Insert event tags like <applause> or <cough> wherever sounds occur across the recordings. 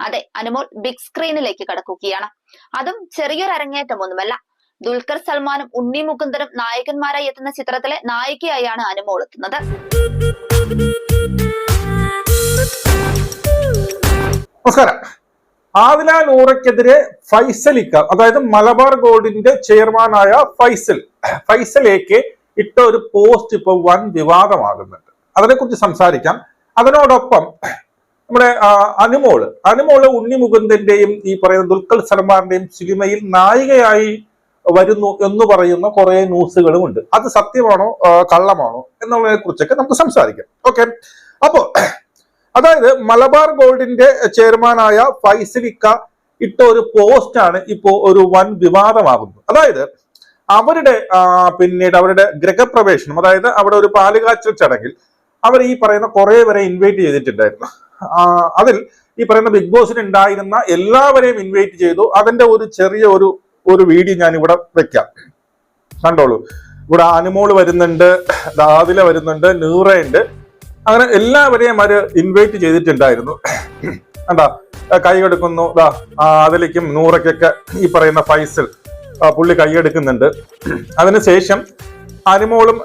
അതെ അനുമോൾ ബിഗ് സ്ക്രീനിലേക്ക് കടക്കുകയാണ്. അതും ചെറിയൊരു അരങ്ങേറ്റമൊന്നുമല്ല ദുൽഖർ സൽമാനും ഉണ്ണി മുകുന്ദനും നായകന്മാരായി എത്തുന്ന ചിത്രത്തിലെ നായികയായാണ് അനുമോൾ എത്തുന്നത്. നമസ്കാരം. ആദില നൂറയ്ക്കെതിരെ ഫൈസലിക്ക അതായത് മലബാർ ഗോൾഡിന്റെ ചെയർമാനായ ഫൈസൽ ഫൈസലേക്ക് ഇട്ട ഒരു പോസ്റ്റ് ഇപ്പൊ വൻ വിവാദമാകുന്നുണ്ട്. അതിനെക്കുറിച്ച് സംസാരിക്കാം. അതിനോടൊപ്പം നമ്മുടെ അനുമോൾ. അനുമോൾ ഉണ്ണി മുകുന്ദന്റെയും ഈ പറയുന്ന ദുൽഖർ സൽമാന്റെയും സിനിമയിൽ നായികയായി വരുന്നു എന്ന് പറയുന്ന കുറെ ന്യൂസുകളും ഉണ്ട്. അത് സത്യമാണോ കള്ളമാണോ എന്നുള്ളതിനെ കുറിച്ചൊക്കെ നമുക്ക് സംസാരിക്കാം. ഓക്കെ. അപ്പോ അതായത് മലബാർ ഗോൾഡിന്റെ ചെയർമാനായ ഫൈസലിക്ക ഇട്ട ഒരു പോസ്റ്റാണ് ഇപ്പോ ഒരു വൻ വിവാദമാകുന്നത്. അതായത് അവരുടെ പിന്നീട് അവരുടെ ഗ്രഹപ്രവേശനം അതായത് അവിടെ ഒരു പാലുകാച്ചൽ ചടങ്ങിൽ അവർ ഈ പറയുന്ന കുറെ പേരെ ഇൻവൈറ്റ് ചെയ്തിട്ടുണ്ടായിരുന്നു. അതിൽ ഈ പറയുന്ന ബിഗ് ബോസിന് ഉണ്ടായിരുന്ന എല്ലാവരെയും ഇൻവൈറ്റ് ചെയ്തു. അതിന്റെ ഒരു ചെറിയ ഒരു ഒരു വീഡിയോ ഞാൻ ഇവിടെ വെക്കാം. കണ്ടോളൂ. ഇവിടെ അനുമോൾ വരുന്നുണ്ട് ദാദില വരുന്നുണ്ട് നൂറയുണ്ട്. അങ്ങനെ എല്ലാവരെയും അവർ ഇൻവൈറ്റ് ചെയ്തിട്ടുണ്ടായിരുന്നു. കണ്ടാ? കൈ കൊടുക്കുന്നു ദാ അതിലേക്കും നൂറയ്ക്കൊക്കെ ഈ പറയുന്ന ഫൈസൽ പുള്ളി കൈയെടുക്കുന്നുണ്ട് അതിനുശേഷം അനുമോളും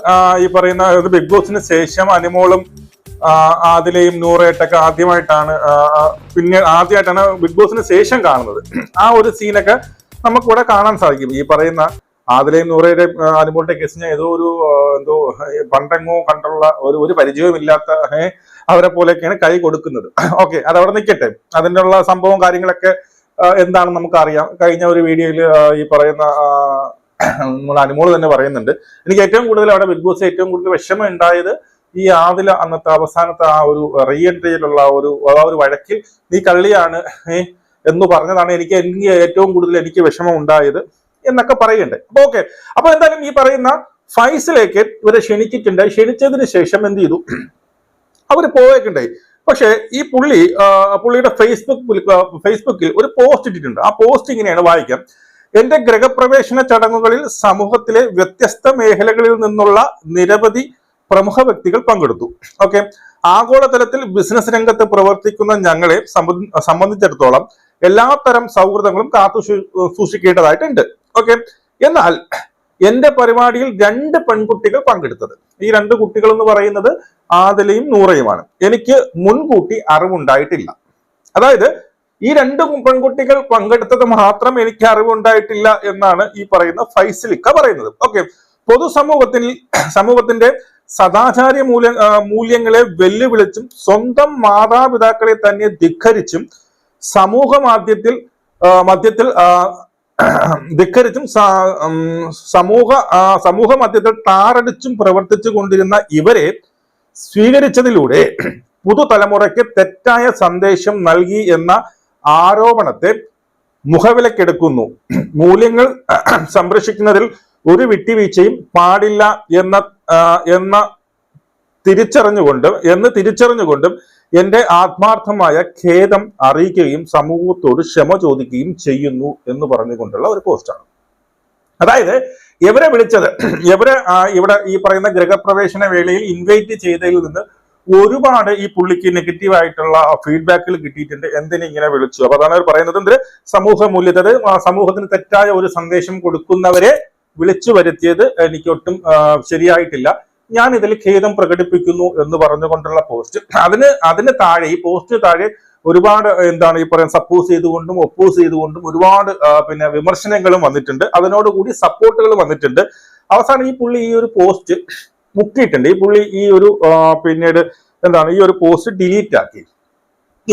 ഈ പറയുന്ന ബിഗ് ബോസിന് ശേഷം അനുമോളും ആ, നൂറേട്ടൊക്കെ ആദ്യമായിട്ടാണ് പിന്നെ ആദ്യമായിട്ടാണ് ബിഗ് ബോസിന് ശേഷം കാണുന്നത്. ആ ഒരു സീനൊക്കെ നമുക്കിവിടെ കാണാൻ സാധിക്കും. ഈ പറയുന്ന ആദിലയും നൂറയുടെ അനുമോളുടെ ഞാൻ ഏതോ ഒരു എന്തോ പണ്ടെങ്ങോ കണ്ടുള്ള ഒരു ഒരു പരിചയവുമില്ലാത്ത അവരെ പോലെയൊക്കെയാണ് കൈ കൊടുക്കുന്നത്. ഓക്കെ അത് അവിടെ നിൽക്കട്ടെ. അതിന്റെ ഉള്ള സംഭവം കാര്യങ്ങളൊക്കെ എന്താണെന്ന് നമുക്കറിയാം. കഴിഞ്ഞ ഒരു വീഡിയോയിൽ ഈ പറയുന്ന നമ്മൾ അനുമോൾ തന്നെ പറയുന്നുണ്ട്. എനിക്ക് ഏറ്റവും കൂടുതൽ അവിടെ ബിഗ് ബോസ് ഏറ്റവും കൂടുതൽ വിഷമം ഉണ്ടായത് ഈ ആദില അന്നത്തെ അവസാനത്തെ ആ ഒരു റീ എൻട്രിയിലുള്ള ഒരു ആ ഒരു വഴക്കിൽ നീ കള്ളിയാണ് എന്ന് പറഞ്ഞതാണ് എനിക്ക് എനിക്ക് ഏറ്റവും കൂടുതൽ എനിക്ക് വിഷമം ഉണ്ടായത് എന്നൊക്കെ പറയണ്ടേ അപ്പൊ ഓക്കെ അപ്പൊ എന്തായാലും ഈ പറയുന്ന ഫൈസിലേക്ക് ഇവരെ ക്ഷണിച്ചിട്ടുണ്ട്. ക്ഷണിച്ചതിന് ശേഷം എന്ത് ചെയ്തു? അവർ പോയേക്കുണ്ടായി പക്ഷേ ഈ പുള്ളി പുള്ളിയുടെ ഫേസ്ബുക്ക് ഫേസ്ബുക്കിൽ ഒരു പോസ്റ്റ് ഇട്ടിട്ടുണ്ട്. ആ പോസ്റ്റ് ഇങ്ങനെയാണ് വായിക്കാം. എന്റെ ഗ്രഹപ്രവേശന ചടങ്ങുകളിൽ സമൂഹത്തിലെ വ്യത്യസ്ത മേഖലകളിൽ നിന്നുള്ള നിരവധി പ്രമുഖ വ്യക്തികൾ പങ്കെടുത്തു. ഓക്കെ ആഗോളതലത്തിൽ ബിസിനസ് രംഗത്ത് പ്രവർത്തിക്കുന്ന ഞങ്ങളെ സംബന്ധിച്ചിടത്തോളം സംബന്ധിച്ചിടത്തോളം എല്ലാത്തരം സൗഹൃദങ്ങളും കാത്തു സൂക്ഷിക്കേണ്ടതായിട്ടുണ്ട്. ഓക്കെ എന്നാൽ എന്റെ പരിപാടിയിൽ രണ്ട് പെൺകുട്ടികൾ പങ്കെടുത്തത്. ഈ രണ്ട് കുട്ടികൾ എന്ന് പറയുന്നത് ആദലയും നൂറയുമാണ്. എനിക്ക് മുൻകൂട്ടി അറിവുണ്ടായിട്ടില്ല. അതായത് ഈ രണ്ട് പെൺകുട്ടികൾ പങ്കെടുത്തത് മാത്രം എനിക്ക് അറിവുണ്ടായിട്ടില്ല എന്നാണ് ഈ പറയുന്ന ഫൈസലിക്ക പറയുന്നത്. ഓക്കെ പൊതുസമൂഹത്തിൽ സമൂഹത്തിന്റെ സദാചാര മൂല്യ മൂല്യങ്ങളെ വെല്ലുവിളിച്ചും സ്വന്തം മാതാപിതാക്കളെ തന്നെ ധിഖരിച്ചും സമൂഹ മാധ്യത്തിൽ മധ്യത്തിൽ ധിഖരിച്ചും സമൂഹ സമൂഹ മധ്യത്തിൽ താറടിച്ചും പ്രവർത്തിച്ചു കൊണ്ടിരുന്ന ഇവരെ സ്വീകരിച്ചതിലൂടെ പുതുതലമുറയ്ക്ക് തെറ്റായ സന്ദേശം നൽകി എന്ന ആരോപണത്തെ മുഖവിലക്കെടുക്കുന്നു. മൂല്യങ്ങൾ സംരക്ഷിക്കുന്നതിൽ ഒരു വിട്ടുവീഴ്ചയും പാടില്ല എന്ന എന്ന തിരിച്ചറിഞ്ഞുകൊണ്ടും എന്ന് തിരിച്ചറിഞ്ഞുകൊണ്ടും എന്റെ ആത്മാർത്ഥമായ ഖേദം അറിയിക്കുകയും സമൂഹത്തോട് ക്ഷമ ചോദിക്കുകയും ചെയ്യുന്നു എന്ന് പറഞ്ഞുകൊണ്ടുള്ള ഒരു പോസ്റ്റാണ് അതായത് എവരെ വിളിച്ചത് എവരെ ഇവിടെ ഈ പറയുന്ന ഗൃഹപ്രവേശന വേളയിൽ ഇൻവൈറ്റ് ചെയ്തതിൽ നിന്ന് ഒരുപാട് ഈ പുള്ളിക്ക് നെഗറ്റീവ് ആയിട്ടുള്ള ഫീഡ്ബാക്കിൽ കിട്ടിയിട്ടുണ്ട്. എന്തിനെ ഇങ്ങനെ വിളിച്ചു? അപ്പൊ അതാണ് അവർ പറയുന്നത്. എന്ത് സമൂഹ മൂല്യത സമൂഹത്തിന് തെറ്റായ ഒരു സന്ദേശം കൊടുക്കുന്നവരെ വിളിച്ചു വരുത്തിയത് എനിക്ക് ഒട്ടും ശരിയായിട്ടില്ല. ഞാൻ ഇതിൽ ഖേദം പ്രകടിപ്പിക്കുന്നു എന്ന് പറഞ്ഞുകൊണ്ടുള്ള പോസ്റ്റ് അതിന് അതിന് താഴെ ഈ പോസ്റ്റ് താഴെ ഒരുപാട് എന്താണ് ഈ പറയുന്നത് സപ്പോസ് ചെയ്തുകൊണ്ടും ഒപ്പോസ് ചെയ്തുകൊണ്ടും ഒരുപാട് പിന്നെ വിമർശനങ്ങളും വന്നിട്ടുണ്ട്. അതിനോടുകൂടി സപ്പോർട്ടുകൾ വന്നിട്ടുണ്ട്. അവസാനം ഈ പുള്ളി ഈ ഒരു പോസ്റ്റ് മുക്കിയിട്ടുണ്ട്. ഈ പുള്ളി ഈ ഒരു പിന്നീട് എന്താണ് ഈ ഒരു പോസ്റ്റ് ഡിലീറ്റ് ആക്കി.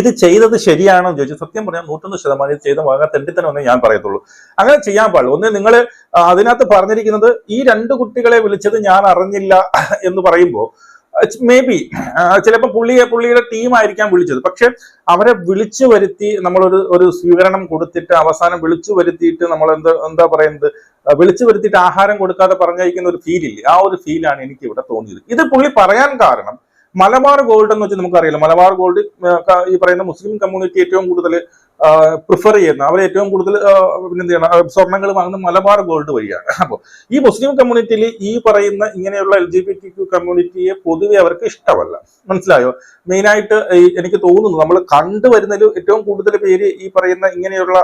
ഇത് ചെയ്തത് ശരിയാണോ ചോദിച്ചു സത്യം പറഞ്ഞാൽ നൂറ്റൊന്ന് ശതമാനം ഇത് ചെയ്ത വാങ്ങാൻ തെണ്ടിത്തനം ഒന്നേ ഞാൻ പറയത്തുള്ളൂ. അങ്ങനെ ചെയ്യാൻ പാടില്ല. ഒന്ന് നിങ്ങൾ അതിനകത്ത് പറഞ്ഞിരിക്കുന്നത് ഈ രണ്ട് കുട്ടികളെ വിളിച്ചത് ഞാൻ അറിഞ്ഞില്ല എന്ന് പറയുമ്പോൾ മേ ബി ചിലപ്പോൾ പുള്ളിയെ പുള്ളിയുടെ ടീമായിരിക്കാം വിളിച്ചത്. പക്ഷെ അവരെ വിളിച്ചു വരുത്തി നമ്മളൊരു ഒരു സ്വീകരണം കൊടുത്തിട്ട് അവസാനം വിളിച്ചു വരുത്തിയിട്ട് നമ്മൾ എന്താ എന്താ പറയുന്നത് വിളിച്ചു വരുത്തിയിട്ട് ആഹാരം കൊടുക്കാതെ പറഞ്ഞയക്കുന്ന ഒരു ഫീലില്ലേ ആ ഒരു ഫീലാണ് എനിക്ക് ഇവിടെ തോന്നിയത്. ഇത് പുള്ളി പറയാൻ കാരണം മലബാർ ഗോൾഡ് എന്ന് വെച്ചാൽ നമുക്കറിയാലോ. മലബാർ ഗോൾഡ് ഈ പറയുന്ന മുസ്ലിം കമ്മ്യൂണിറ്റി ഏറ്റവും കൂടുതൽ പ്രിഫർ ചെയ്യുന്ന അവർ ഏറ്റവും കൂടുതൽ പിന്നെ ചെയ്യണം സ്വർണങ്ങൾ വാങ്ങുന്ന മലബാർ ഗോൾഡ് വഴിയാണ്. അപ്പോൾ ഈ മുസ്ലിം കമ്മ്യൂണിറ്റിയിൽ ഈ പറയുന്ന ഇങ്ങനെയുള്ള L G B T Q കമ്മ്യൂണിറ്റിയെ പൊതുവെ അവർക്ക് ഇഷ്ടമല്ല. മനസ്സിലായോ? മെയിനായിട്ട് എനിക്ക് തോന്നുന്നു നമ്മൾ കണ്ടുവരുന്നതിൽ ഏറ്റവും കൂടുതൽ പേര് ഈ പറയുന്ന ഇങ്ങനെയുള്ള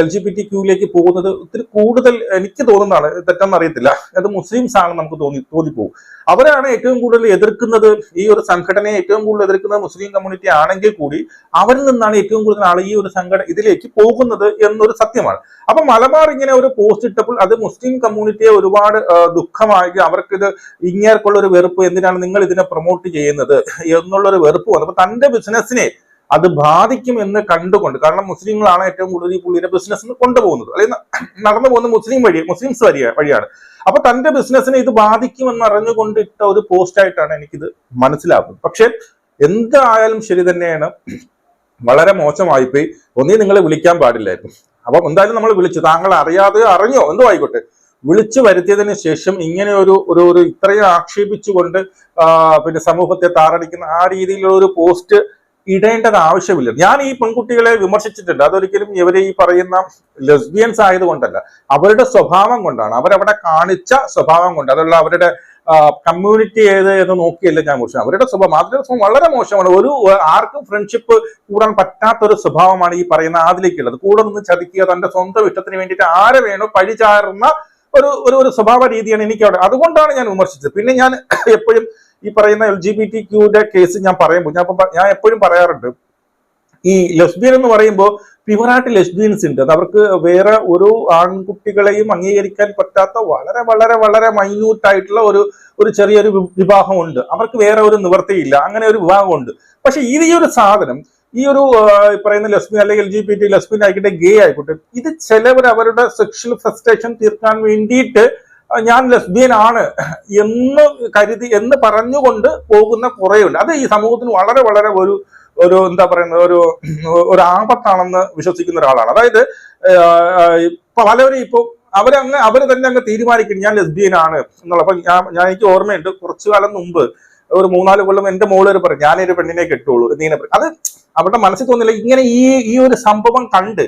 എൽ ജി ബി ടി ക്യൂയിലേക്ക് പോകുന്നത് ഒത്തിരി കൂടുതൽ എനിക്ക് തോന്നുന്നതാണ്. തെറ്റെന്ന് അറിയത്തില്ല. അത് മുസ്ലിംസ് ആണ് നമുക്ക് തോന്നി തോന്നിപ്പോകും അവരാണ് ഏറ്റവും കൂടുതൽ എതിർക്കുന്നത്. ഈ ഒരു സംഘടനയെ ഏറ്റവും കൂടുതൽ എതിർക്കുന്നത് മുസ്ലിം കമ്മ്യൂണിറ്റി ആണെങ്കിൽ കൂടി അവരിൽ നിന്നാണ് ഏറ്റവും കൂടുതൽ ആൾ ഈ ഒരു സംഘടന ഇതിലേക്ക് പോകുന്നത് എന്നൊരു സത്യമാണ്. അപ്പൊ മലബാർ ഇങ്ങനെ ഒരു പോസ്റ്റ് ഇട്ടപ്പോൾ അത് മുസ്ലിം കമ്മ്യൂണിറ്റിയെ ഒരുപാട് ദുഃഖമായി അവർക്കിത് ഇങ്ങേർക്കുള്ള ഒരു വെറുപ്പ് എന്തിനാണ് നിങ്ങൾ ഇതിനെ പ്രൊമോട്ട് ചെയ്യുന്നത് എന്നുള്ള ഒരു വെറുപ്പ് വന്നു. അപ്പൊ തന്റെ ബിസിനസ്സിനെ അത് ബാധിക്കും എന്ന് കണ്ടുകൊണ്ട് കാരണം മുസ്ലിങ്ങളാണ് ഏറ്റവും കൂടുതൽ ഈ പുള്ളിയുടെ ബിസിനസ് കൊണ്ടുപോകുന്നത്. അല്ലെങ്കിൽ നടന്നു പോകുന്ന മുസ്ലിം വഴി മുസ്ലിംസ് വഴി വഴിയാണ്. അപ്പൊ തന്റെ ബിസിനസ്സിനെ ഇത് ബാധിക്കുമെന്ന് അറിഞ്ഞുകൊണ്ട് ഇട്ട ഒരു പോസ്റ്റായിട്ടാണ് എനിക്കിത് മനസ്സിലാക്കുന്നത് പക്ഷെ എന്തായാലും ശരി തന്നെയാണ് വളരെ മോശമായിപ്പോയി. ഒന്നീ നിങ്ങളെ വിളിക്കാൻ പാടില്ലായിരുന്നു. അപ്പം എന്തായാലും നമ്മൾ വിളിച്ചു. താങ്കൾ അറിയാതെ അറിഞ്ഞോ? എന്തോ ആയിക്കോട്ടെ. വിളിച്ചു വരുത്തിയതിന് ശേഷം ഇങ്ങനെ ഒരു ഒരു ഒരു ഇത്രയും ആക്ഷേപിച്ചുകൊണ്ട് പിന്നെ സമൂഹത്തെ താറടിക്കുന്ന ആ രീതിയിലുള്ള ഒരു പോസ്റ്റ് ഇടേണ്ടത് ആവശ്യമില്ല. ഞാൻ ഈ പെൺകുട്ടികളെ വിമർശിച്ചിട്ടുണ്ട്. അതൊരിക്കലും ഇവരെ ഈ പറയുന്ന ലെസ്ബിയൻസ് ആയതുകൊണ്ടല്ല. അവരുടെ സ്വഭാവം കൊണ്ടാണ്. അവരവിടെ കാണിച്ച സ്വഭാവം കൊണ്ട്. അതുള്ള അവരുടെ കമ്മ്യൂണിറ്റി ഏത് എന്ന് നോക്കിയല്ല ഞാൻ മോശം അവരുടെ സ്വഭാവം അവരുടെ സ്വഭാവം വളരെ മോശമാണ്. ഒരു ആർക്കും ഫ്രണ്ട്ഷിപ്പ് കൂടാൻ പറ്റാത്ത ഒരു സ്വഭാവമാണ് ഈ പറയുന്ന അതിലേക്കുള്ളത് കൂടെ നിന്ന് ചതിക്കുക തന്റെ സ്വന്തം ഇഷ്ടത്തിന് വേണ്ടിയിട്ട് ആരെ വേണോ പഴിചാറുന്ന ഒരു ഒരു ഒരു സ്വഭാവ രീതിയാണ് എനിക്ക് അവിടെ. അതുകൊണ്ടാണ് ഞാൻ വിമർശിച്ചത്. പിന്നെ ഞാൻ <coughs> എപ്പോഴും ഈ പറയുന്ന എൽ ജി ബി ടി ക്യൂടെ കേസ് ഞാൻ പറയുമ്പോൾ ഞാൻ ഞാൻ എപ്പോഴും പറയാറുണ്ട് ഈ ലെസ്ബിയൻ എന്ന് പറയുമ്പോൾ പ്യുവറായിട്ട് ലെസ്ബിയൻസ് ഉണ്ട്. അത് അവർക്ക് വേറെ ഒരു ആൺകുട്ടികളെയും അംഗീകരിക്കാൻ പറ്റാത്ത വളരെ വളരെ വളരെ മൈന്യൂട്ടായിട്ടുള്ള ഒരു ഒരു ചെറിയൊരു വിവാഹമുണ്ട്. അവർക്ക് വേറെ ഒരു നിവർത്തിയില്ല അങ്ങനെ ഒരു വിഭാഗമുണ്ട് പക്ഷെ ഈ ഒരു സാധനം ഈ ഒരു പറയുന്ന ലെസ്ബിയൻ അല്ലെങ്കിൽ L G P T lesbian ആയിക്കോട്ടെ ഗേ ആയിക്കോട്ടെ ഇത് ചിലവർ അവരുടെ സെക്ഷൽ ഫ്രസ്ട്രേഷൻ തീർക്കാൻ വേണ്ടിയിട്ട് ഞാൻ ലെസ്ബിയൻ ആണ് എന്ന് കരുതി എന്ന് പറഞ്ഞുകൊണ്ട് പോകുന്ന കുറേയുണ്ട്. അത് ഈ സമൂഹത്തിന് വളരെ വളരെ ഒരു ഒരു എന്താ പറയുന്നത് ഒരു ഒരു ആപത്താണെന്ന് വിശ്വസിക്കുന്ന ഒരാളാണ്. അതായത് പലവരും ഇപ്പൊ അവരങ്ങ് അവർ തന്നെ അങ്ങ് തീരുമാനിക്കും ഞാൻ ലെസ്ബിയൻ ആണ് എന്നുള്ള അപ്പൊ ഞാൻ ഞാൻ എനിക്ക് ഓർമ്മയുണ്ട് കുറച്ചു കാലം മുമ്പ് ഒരു മൂന്നാൽ കൊല്ലം മോൾ ഒരു പറയും ഞാനൊരു പെണ്ണിനെ കെട്ടുള്ളൂ. എന്നിങ്ങനെ പറയും അത് അവരുടെ മനസ്സിൽ തോന്നില്ല ഇങ്ങനെ ഈ ഈ ഒരു സംഭവം കണ്ട്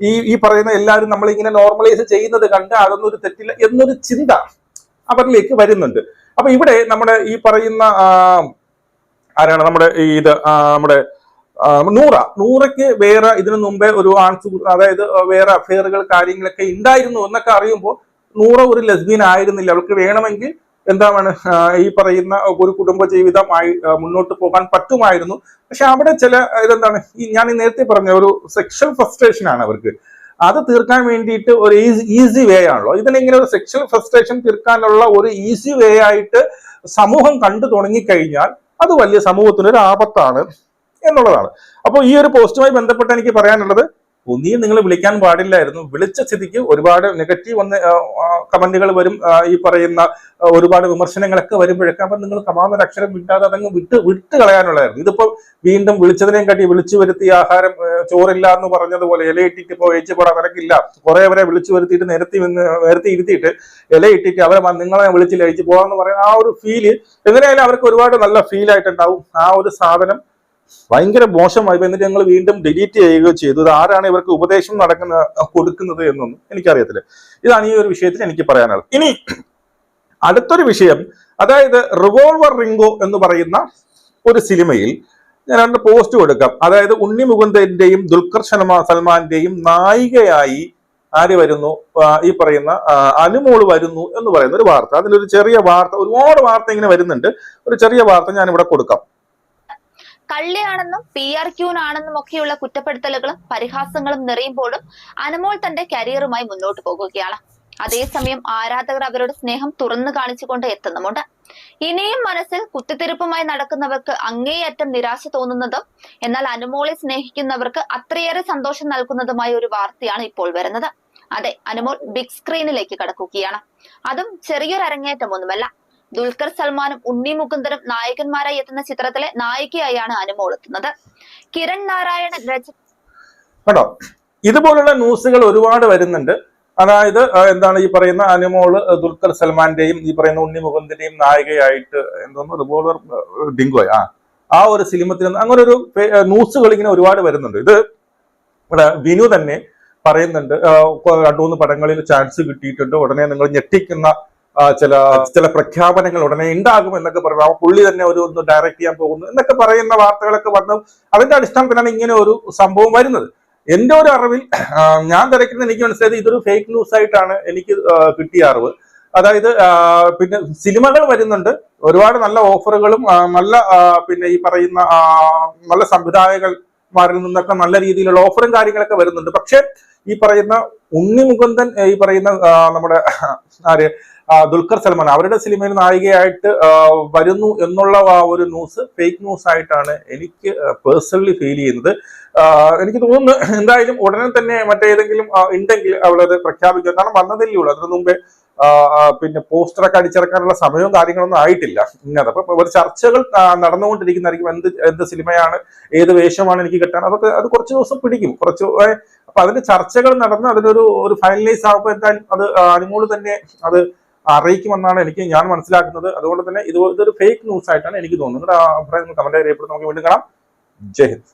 ഈ ഈ പറയുന്ന എല്ലാവരും നമ്മളിങ്ങനെ നോർമലൈസ് ചെയ്യുന്നത് കണ്ട് അതൊന്നും ഒരു തെറ്റില്ല എന്നൊരു ചിന്ത അവരിലേക്ക് വരുന്നുണ്ട്. അപ്പൊ ഇവിടെ നമ്മുടെ ഈ പറയുന്ന ആരാണ് നമ്മുടെ ഈ ഇത് നമ്മുടെ നൂറ. നൂറയ്ക്ക് വേറെ ഇതിനു മുമ്പേ ഒരു ആൺസു അതായത് വേറെ അഫെയറുകൾ കാര്യങ്ങളൊക്കെ ഉണ്ടായിരുന്നു എന്നൊക്കെ അറിയുമ്പോൾ നൂറ ഒരു ലെസ്ബിയൻ ആയിരുന്നില്ല. അവൾക്ക് വേണമെങ്കിൽ എന്താണ് ഈ പറയുന്ന ഒരു കുടുംബ ജീവിതമായി മുന്നോട്ട് പോകാൻ പറ്റുമായിരുന്നു. പക്ഷെ അവിടെ ചില ഇതെന്താണ് ഈ ഞാൻ നേരത്തെ പറഞ്ഞ ഒരു സെക്ഷൽ ഫ്രസ്ട്രേഷൻ ആണ് അവർക്ക്. അത് തീർക്കാൻ വേണ്ടിയിട്ട് ഒരു ഈസി വേ ആണല്ലോ. ഇതിനെങ്ങനെ ഒരു സെക്ഷൽ ഫ്രസ്ട്രേഷൻ തീർക്കാനുള്ള ഒരു ഈസി വേ ആയിട്ട് സമൂഹം കണ്ടു തുടങ്ങിക്കഴിഞ്ഞാൽ അത് വലിയ സമൂഹത്തിനൊരു ആപത്താണ് എന്നുള്ളതാണ്. അപ്പോൾ ഈ ഒരു പോസ്റ്റുമായി ബന്ധപ്പെട്ട് എനിക്ക് പറയാനുള്ളത് ഒന്നിയും നിങ്ങൾ വിളിക്കാൻ പാടില്ലായിരുന്നു. വിളിച്ച സ്ഥിതിക്ക് ഒരുപാട് നെഗറ്റീവ് വന്ന് കമന്റുകൾ വരും. ഈ പറയുന്ന ഒരുപാട് വിമർശനങ്ങളൊക്കെ വരുമ്പോഴൊക്കെ അപ്പൊ നിങ്ങൾ കമാന്നൊരു അക്ഷരം വിട്ടാതെ അതങ്ങ് വിട്ട് വിട്ട് കളയാനുള്ളതായിരുന്നു. ഇതിപ്പോ വീണ്ടും വിളിച്ചതിനെയും കാട്ടി വിളിച്ചു വരുത്തിയ ആഹാരം ചോറില്ല എന്ന് പറഞ്ഞതുപോലെ ഇലയിട്ടിട്ട് ഇപ്പോൾ ഏച്ചി പോടാ നിനക്കില്ല. കുറെ അവരെ വിളിച്ചു വരുത്തിയിട്ട് നിരത്തി നിരത്തി ഇരുത്തിയിട്ട് ഇലയിട്ടിട്ട് അവരെ നിങ്ങളെ വിളിച്ചില്ല ഏച്ചി പോകാന്ന് പറയുന്ന ആ ഒരു ഫീൽ എങ്ങനെയായാലും അവർക്ക് ഒരുപാട് നല്ല ഫീൽ ആയിട്ടുണ്ടാവും. ആ ഒരു സാധനം ഭയങ്കര മോശമായി. എന്നിട്ട് ഞങ്ങൾ വീണ്ടും ഡിലീറ്റ് ചെയ്യുകയോ ചെയ്തു. ഇത് ആരാണ് ഇവർക്ക് ഉപദേശം നടക്കുന്ന കൊടുക്കുന്നത് എന്നൊന്നും എനിക്കറിയത്തില്ല. ഇതാണ് ഈ ഒരു വിഷയത്തിൽ എനിക്ക് പറയാനുള്ളത്. ഇനി അടുത്തൊരു വിഷയം അതായത് റിവോൾവർ റിംഗോ എന്ന് പറയുന്ന ഒരു സിനിമയിൽ ഞാൻ രണ്ട് പോസ്റ്റ് കൊടുക്കാം. അതായത് ഉണ്ണി മുകുന്ദന്റെയും ദുൽഖർ സൽമാ സൽമാന്റെയും നായികയായി ആര് വരുന്നു? ഈ പറയുന്ന അനുമോൾ വരുന്നു എന്ന് പറയുന്ന ഒരു വാർത്ത. അതിലൊരു ചെറിയ വാർത്ത ഒരുപാട് വാർത്ത ഇങ്ങനെ വരുന്നുണ്ട്. ഒരു ചെറിയ വാർത്ത ഞാൻ ഇവിടെ കൊടുക്കാം. കള്ളിയാണെന്നും പി ആർ ക്യൂനാണെന്നും ഒക്കെയുള്ള കുറ്റപ്പെടുത്തലുകളും പരിഹാസങ്ങളും നിറയുമ്പോഴും അനമോൾ തന്റെ കരിയറുമായി മുന്നോട്ട് പോകുകയാണ്. അതേസമയം ആരാധകർ അവരുടെ സ്നേഹം തുറന്നു കാണിച്ചുകൊണ്ട് എത്തുന്നുമുണ്ട്. ഇനിയും മനസ്സിൽ കുത്തിത്തിരിപ്പുമായി നടക്കുന്നവർക്ക് അങ്ങേയറ്റം നിരാശ തോന്നുന്നതും എന്നാൽ അനുമോളെ സ്നേഹിക്കുന്നവർക്ക് അത്രയേറെ സന്തോഷം നൽകുന്നതുമായ ഒരു വാർത്തയാണ് ഇപ്പോൾ വരുന്നത്. അതെ അനുമോൾ ബിഗ് സ്ക്രീനിലേക്ക് കടക്കുകയാണ്. അതും ചെറിയൊരു അരങ്ങേറ്റമൊന്നുമല്ല ദുൽഖർ സൽമാനും ഉണ്ണി മുകുന്ദനും നായകന്മാരായി എത്തുന്ന ചിത്രത്തിലെ നായികയായാണ് അനുമോൾ എത്തുന്നത്. കിരൺ നാരായണൻ രച കേട്ടോ ഇതുപോലുള്ള ന്യൂസുകൾ ഒരുപാട് വരുന്നുണ്ട്. അതായത് എന്താണ് ഈ പറയുന്ന അനുമോൾ ദുൽഖർ സൽമാന്റെയും ഈ പറയുന്ന ഉണ്ണി മുകുന്ദന്റെയും നായികയായിട്ട് എന്തോന്ന് റിവോൾവർ ഡിങ്കോ ആ ആ ഒരു സിനിമത്തിൽ അങ്ങനെ ഒരു ന്യൂസുകൾ ഇങ്ങനെ ഒരുപാട് വരുന്നുണ്ട്. ഇത് ഇവിടെ വിനു തന്നെ പറയുന്നുണ്ട്. രണ്ടു മൂന്ന് പടങ്ങളിൽ ചാൻസ് കിട്ടിയിട്ടുണ്ട്. ഉടനെ നിങ്ങൾ ഞെട്ടിക്കുന്ന ചില ചില പ്രഖ്യാപനങ്ങൾ ഉടനെ ഉണ്ടാകും എന്നൊക്കെ പറയുന്നത് ആ പുള്ളി തന്നെ ഒരു ഒന്ന് ഡയറക്റ്റ് ചെയ്യാൻ പോകുന്നു എന്നൊക്കെ പറയുന്ന വാർത്തകളൊക്കെ വന്നു. അതിന്റെ അടിസ്ഥാനത്തിലാണ് ഇങ്ങനെ ഒരു സംഭവം വരുന്നത്. എന്റെ ഒരു അറിവിൽ ഞാൻ തിരക്കുന്നത് എനിക്ക് മനസ്സിലായത് ഇതൊരു ഫേക്ക് ന്യൂസ് ആയിട്ടാണ് എനിക്ക് കിട്ടിയ അറിവ്. അതായത് പിന്നെ സിനിമകൾ വരുന്നുണ്ട്. ഒരുപാട് നല്ല ഓഫറുകളും നല്ല പിന്നെ ഈ പറയുന്ന നല്ല സംവിധായകന്മാരിൽ നിന്നൊക്കെ നല്ല രീതിയിലുള്ള ഓഫറും കാര്യങ്ങളൊക്കെ വരുന്നുണ്ട്. പക്ഷെ ഈ പറയുന്ന ഉണ്ണി മുകുന്ദൻ ഈ പറയുന്ന നമ്മുടെ ആര് ദുൽഖർ സൽമാൻ. അവരുടെ സിനിമയിൽ നായികയായിട്ട് വരുന്നു എന്നുള്ള ഒരു ന്യൂസ് ഫേക്ക് ന്യൂസ് ആയിട്ടാണ് എനിക്ക് പേഴ്സണലി ഫീൽ ചെയ്യുന്നത്. എനിക്ക് തോന്നുന്നു എന്തായാലും ഉടനെ തന്നെ മറ്റേതെങ്കിലും ഉണ്ടെങ്കിൽ അവളത് പ്രഖ്യാപിക്കുക കാരണം വന്നതല്ലേ ഉള്ളൂ. അതിനു മുമ്പേ പിന്നെ പോസ്റ്ററൊക്കെ അടിച്ചിറക്കാനുള്ള സമയവും കാര്യങ്ങളൊന്നും ആയിട്ടില്ല. ഇന്നത് അപ്പൊ ഒരു ചർച്ചകൾ നടന്നുകൊണ്ടിരിക്കുന്നതായിരിക്കും എന്ത് എന്ത് സിനിമയാണ് ഏത് വേഷമാണ് എനിക്ക് കിട്ടാൻ. അതൊക്കെ അത് കുറച്ച് ദിവസം പിടിക്കും. കുറച്ച് അപ്പൊ അതിന്റെ ചർച്ചകൾ നടന്ന് അതിനൊരു ഒരു ഫൈനലൈസ് ആകുമ്പോൾ എന്തായാലും അത് അനുമോൾ തന്നെ അത് അറിയിക്കുമെന്നാണ് എനിക്ക് ഞാൻ മനസ്സിലാക്കുന്നത്. അതുകൊണ്ട് തന്നെ ഇത് ഇതൊരു ഫേക്ക് ന്യൂസ് ആയിട്ടാണ് എനിക്ക് തോന്നുന്നത്. അഭിപ്രായം കമന്റ് രേഖപ്പെടുത്തി. നമുക്ക് വീണ്ടും കാണാം. ജയ് ഹിന്ദ്.